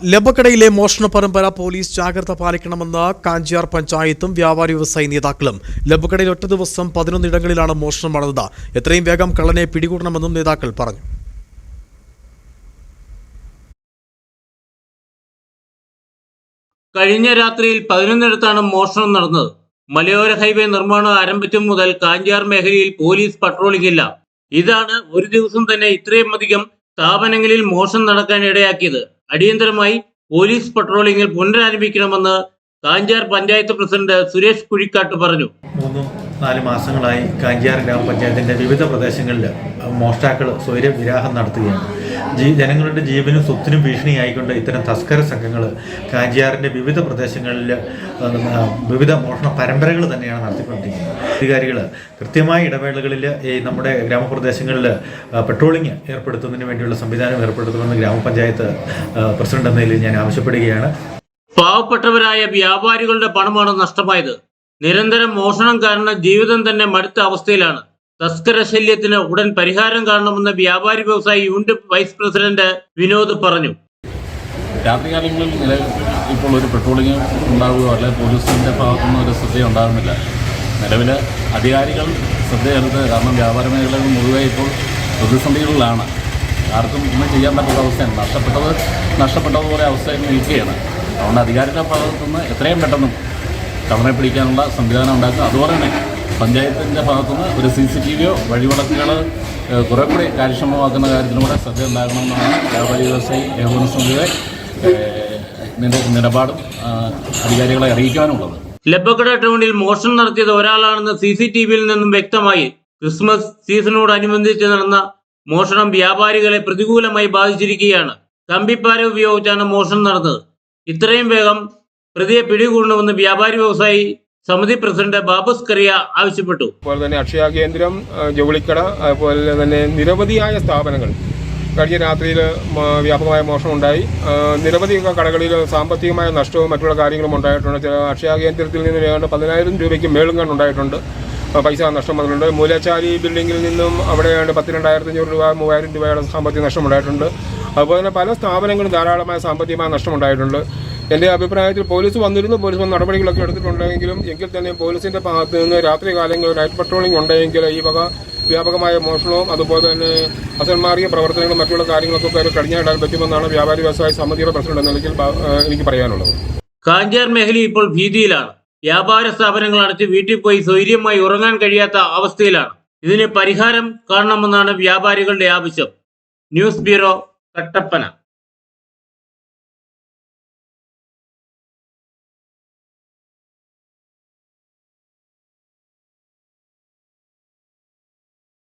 ലബക്കടയിലെ മോഷണ പരമ്പര പോലീസ് ജാഗ്രത പാലിക്കണമെന്ന് കാഞ്ചിയാർ പഞ്ചായത്തും വ്യാപാരി വ്യവസായി നേതാക്കളും ലബക്കടയിൽ ഒറ്റ ദിവസം പതിനൊന്നിടങ്ങളിലാണ് മോഷണം നടന്നത്. എത്രയും വേഗം കള്ളനെ പിടികൂടണമെന്നും നേതാക്കൾ പറഞ്ഞു. കഴിഞ്ഞ രാത്രിയിൽ പതിനൊന്നിടത്താണ് മോഷണം നടന്നത്. മലയോര ഹൈവേ നിർമ്മാണം ആരംഭിച്ചു മുതൽ കാഞ്ചിയാർ മേഖലയിൽ പോലീസ് പട്രോളിംഗ് ഇല്ല. ഇതാണ് ഒരു ദിവസം തന്നെ ഇത്രയും അധികം സ്ഥാപനങ്ങളിൽ മോഷണം നടക്കാൻ ഇടയാക്കിയത് അടിയന്തരമായി പോലീസ് പട്രോളിംഗിൽ പുനരാരംഭിക്കണമെന്ന് കാഞ്ചാർ പഞ്ചായത്ത് പ്രസിഡന്റ് സുരേഷ് കുഴിക്കാട്ട് പറഞ്ഞു. മൂന്നും നാല് മാസങ്ങളായി കാഞ്ചാർ ഗ്രാമപഞ്ചായത്തിന്റെ വിവിധ പ്രദേശങ്ങളിൽ മോഷ്ടാക്കൾ സ്വൈര വിരാഹം നടത്തുകയാണ്. ജനങ്ങളുടെ ജീവനും സ്വത്തിനും ഭീഷണിയായിക്കൊണ്ട് ഇത്തരം തസ്കര സംഘങ്ങൾ കാഞ്ചിയാറിന്റെ വിവിധ പ്രദേശങ്ങളിൽ വിവിധ മോഷണ പരമ്പരകൾ തന്നെയാണ് നടത്തിക്കൊണ്ടിരിക്കുന്നത്. അധികാരികൾ കൃത്യമായ ഇടവേളകളിൽ ഈ നമ്മുടെ ഗ്രാമപ്രദേശങ്ങളിൽ പെട്രോളിംഗ് ഏർപ്പെടുത്തുന്നതിന് വേണ്ടിയുള്ള സംവിധാനം ഏർപ്പെടുത്തുമെന്ന് ഗ്രാമപഞ്ചായത്ത് പ്രസിഡന്റ് എന്ന നിലയിൽ ഞാൻ ആവശ്യപ്പെടുകയാണ്. പാവപ്പെട്ടവരായ വ്യാപാരികളുടെ പണമാണ് നഷ്ടമായത്. നിരന്തരം മോഷണം കാരണം ജീവിതം തന്നെ മടുത്ത അവസ്ഥയിലാണ്. തസ്കര ശല്യത്തിന് ഉടൻ പരിഹാരം കാണണമെന്ന് വ്യാപാരി വ്യവസായി യൂണിറ്റ് വൈസ് പ്രസിഡന്റ് വിനോദ് പറഞ്ഞു. രാത്രികാലങ്ങളിൽ നിലവിൽ ഇപ്പോൾ ഒരു പെട്രോളിംഗ് ഉണ്ടാവുകയോ അല്ലെങ്കിൽ പോലീസിന്റെ ഭാഗത്തുനിന്ന് ഒരു ശ്രദ്ധ ഉണ്ടാകുന്നില്ല നിലവിൽ അധികാരികൾ ശ്രദ്ധ ചെലുത്ത് കാരണം വ്യാപാര മേഖലകൾ മുഴുവൻ ഇപ്പോൾ പ്രതിസന്ധികളിലാണ്. ആർക്കും ഒന്നും ചെയ്യാൻ പറ്റാത്ത അവസ്ഥയാണ്. നഷ്ടപ്പെട്ടത് നഷ്ടപ്പെട്ടതുപോലെ അവസ്ഥയിൽ നിൽക്കുകയാണ്. അതുകൊണ്ട് അധികാരികളുടെ ഭാഗത്തുനിന്ന് എത്രയും പെട്ടെന്ന് കവറെ പിടിക്കാനുള്ള സംവിധാനം ഉണ്ടാക്കുക. അതുപോലെ തന്നെ പഞ്ചായത്തിന്റെ ഭാഗത്തുനിന്ന് ഒരു സി സി ടി വിയോ വഴിവിളക്കുകൾ കുറെ കൂടി കാര്യക്ഷമമാക്കുന്ന കാര്യത്തിലും കൂടെ ശ്രദ്ധ ഉണ്ടാകണമെന്നാണ് വ്യാപാരി വ്യവസായി ഏകോപന സമിതിയുടെ നിലപാടും അധികാരികളെ അറിയിക്കാനുള്ളത്. ലബക്കട ടൗണിൽ മോഷണം നടത്തിയത് ഒരാളാണെന്ന് സി സി ടി വിയിൽ നിന്നും വ്യക്തമായി ക്രിസ്മസ് സീസണോടനുബന്ധിച്ച് നടന്ന മോഷണം വ്യാപാരികളെ പ്രതികൂലമായി ബാധിച്ചിരിക്കുകയാണ്. കമ്പിപ്പാര ഉപയോഗിച്ചാണ് മോഷണം നടന്നത്. ഇത്രയും വേഗം പ്രതിയെ പിടികൂടണമെന്ന് വ്യാപാരി വ്യവസായി സമിതി പ്രസിഡന്റ് ബാബുസ് കറിയ ആവശ്യപ്പെട്ടു. അതുപോലെ തന്നെ അക്ഷയ കേന്ദ്രം ജോളിക്കട അതുപോലെ തന്നെ നിരവധിയായ സ്ഥാപനങ്ങൾ. കഴിഞ്ഞ രാത്രിയിൽ വ്യാപകമായ മോഷണം ഉണ്ടായി നിരവധി കടകളിൽ സാമ്പത്തികമായ നഷ്ടവും മറ്റുള്ള കാര്യങ്ങളും ഉണ്ടായിട്ടുണ്ട്. ചില അക്ഷയ കേന്ദ്രത്തിൽ നിന്ന് ഏതാണ്ട് പതിനായിരം രൂപയ്ക്ക് മേളും ഉണ്ടായിട്ടുണ്ട്. പൈസ നഷ്ടം വന്നിട്ടുണ്ട്. മൂലച്ചാരി ബിൽഡിങ്ങിൽ നിന്നും അവിടെ ഏതാണ്ട് പത്തിരണ്ടായിരത്തി അഞ്ഞൂറ് രൂപ മൂവായിരം രൂപയുടെ സാമ്പത്തിക നഷ്ടമുണ്ടായിട്ടുണ്ട്. അതുപോലെ തന്നെ പല സ്ഥാപനങ്ങളും ധാരാളമായ സാമ്പത്തികമായ നഷ്ടമുണ്ടായിട്ടുണ്ട്. എന്റെ അഭിപ്രായത്തിൽ പോലീസ് വന്നിരുന്നു പോലീസ് വന്ന് നടപടികളൊക്കെ എടുത്തിട്ടുണ്ടെങ്കിലും എങ്കിൽ തന്നെ പോലീസിന്റെ ഭാഗത്ത് നിന്ന് രാത്രി കാലങ്ങളിൽ നൈറ്റ് പട്രോളിംഗ് ഉണ്ടെങ്കിൽ ഈ വക വ്യാപകമായ മോഷണവും അതുപോലെ തന്നെ അസന്മാർഗിക പ്രവർത്തനങ്ങളും മറ്റുള്ള കാര്യങ്ങളൊക്കെ ഒരു കടിഞ്ഞാടാൻ പറ്റുമെന്നാണ് വ്യാപാരി വ്യവസായ സമിതിയുടെ പ്രസിഡന്റ് എന്ന നിലയ്ക്ക് എനിക്ക് പറയാനുള്ളത്. കാഞ്ചാർ മേഖല ഇപ്പോൾ ഭീതിയിലാണ്. വ്യാപാര സ്ഥാപനങ്ങൾ അടച്ച് വീട്ടിൽ പോയി സ്വൈര്യമായി ഉറങ്ങാൻ കഴിയാത്ത അവസ്ഥയിലാണ്. ഇതിന് പരിഹാരം കാണണമെന്നാണ് വ്യാപാരികളുടെ ആവശ്യം. News bureau Kattappana